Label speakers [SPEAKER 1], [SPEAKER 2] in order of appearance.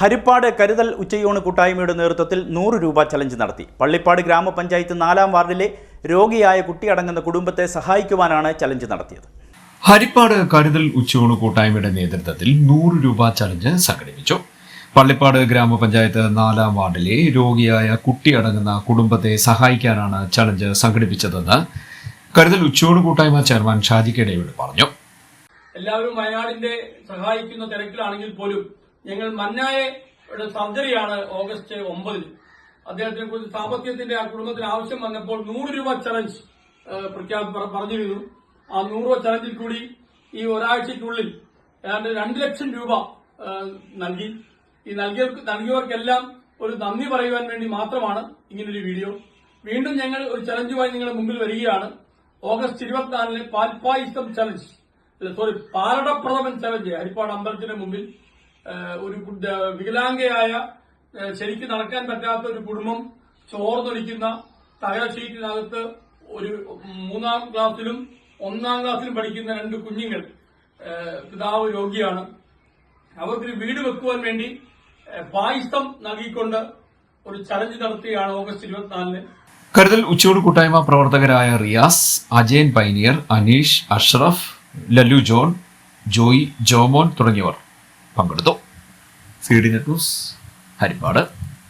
[SPEAKER 1] ഹരിപ്പാട് കരുതൽ ഉച്ചയൂണ് കൂട്ടായ്മയുടെ നേതൃത്വത്തിൽ നൂറ് രൂപ ചലഞ്ച് നടത്തി. പള്ളിപ്പാട് ഗ്രാമപഞ്ചായത്ത് നാലാം വാർഡിലെ രോഗിയായ കുട്ടിയടങ്ങുന്ന കുടുംബത്തെ സഹായിക്കുവാനാണ് ചലഞ്ച് നടത്തിയത്.
[SPEAKER 2] ഹരിപ്പാട് കരുതൽ ഉച്ചയൂണ് കൂട്ടായ്മയുടെ നേതൃത്വത്തിൽ നൂറ് രൂപ ചലഞ്ച് സംഘടിപ്പിച്ചു. പള്ളിപ്പാട് ഗ്രാമപഞ്ചായത്ത് നാലാം വാർഡിലെ രോഗിയായ കുട്ടിയടങ്ങുന്ന കുടുംബത്തെ സഹായിക്കാനാണ് ചലഞ്ച് സംഘടിപ്പിച്ചതെന്ന് കരുതൽ ഉച്ചയൂണ് കൂട്ടായ്മ ചെയർമാൻ ഷാജി കെടയോട് പറഞ്ഞു.
[SPEAKER 3] എല്ലാവരും വയനാടിന്റെ സഹായിക്കുന്ന തിരക്കിലാണെങ്കിൽ പോലും ഞങ്ങൾ മന്നായെ സർജറിയാണ് ഓഗസ്റ്റ് ഒമ്പതിന്. അദ്ദേഹത്തിനെ കുറിച്ച് സാമ്പത്തികത്തിന്റെ ആ കുടുംബത്തിന് ആവശ്യം വന്നപ്പോൾ നൂറ് രൂപ ചലഞ്ച് പറഞ്ഞിരുന്നു. ആ നൂറ് രൂപ ചലഞ്ചിൽ കൂടി ഈ ഒരാഴ്ചയ്ക്കുള്ളിൽ ഏതാണ്ട് രണ്ട് ലക്ഷം രൂപ നൽകി. ഈ നൽകിയ നൽകിയവർക്കെല്ലാം ഒരു നന്ദി പറയുവാൻ വേണ്ടി മാത്രമാണ് ഇങ്ങനൊരു വീഡിയോ. വീണ്ടും ഞങ്ങൾ ഒരു ചലഞ്ചുമായി നിങ്ങളുടെ മുമ്പിൽ വരികയാണ്. ഓഗസ്റ്റ് ഇരുപത്തിനാലിന് പാൽപ്പായിസം ചലഞ്ച് സോറി പാലടപ്രഥമൻ ചലഞ്ച് ഹരിപ്പാട് അമ്പലത്തിന്റെ മുമ്പിൽ ഒരു വികലാംഗയായ ശരിക്ക് നടക്കാൻ പറ്റാത്ത ഒരു കുടുംബം ചോർന്നൊലിക്കുന്ന തകര ഷീറ്റിനകത്ത് ഒരു മൂന്നാം ക്ലാസ്സിലും ഒന്നാം ക്ലാസ്സിലും പഠിക്കുന്ന രണ്ട് കുഞ്ഞുങ്ങൾ പിതാവ് രോഗിയാണ്. അവർക്കൊരു വീട് വെക്കുവാൻ വേണ്ടി പായസം നൽകിക്കൊണ്ട് ഒരു ചലഞ്ച് നടത്തുകയാണ് ഓഗസ്റ്റ് ഇരുപത്തിനാലിന്.
[SPEAKER 2] കരുതൽ ഉച്ചയോട് കൂട്ടായ്മ പ്രവർത്തകരായ റിയാസ് അജയൻ പൈനിയർ അനീഷ് അഷ്റഫ് ലല്ലു ജോൺ ജോയി ജോമോൻ തുടങ്ങിയവർ. പങ്കെടുത്തു. C D news Harippad.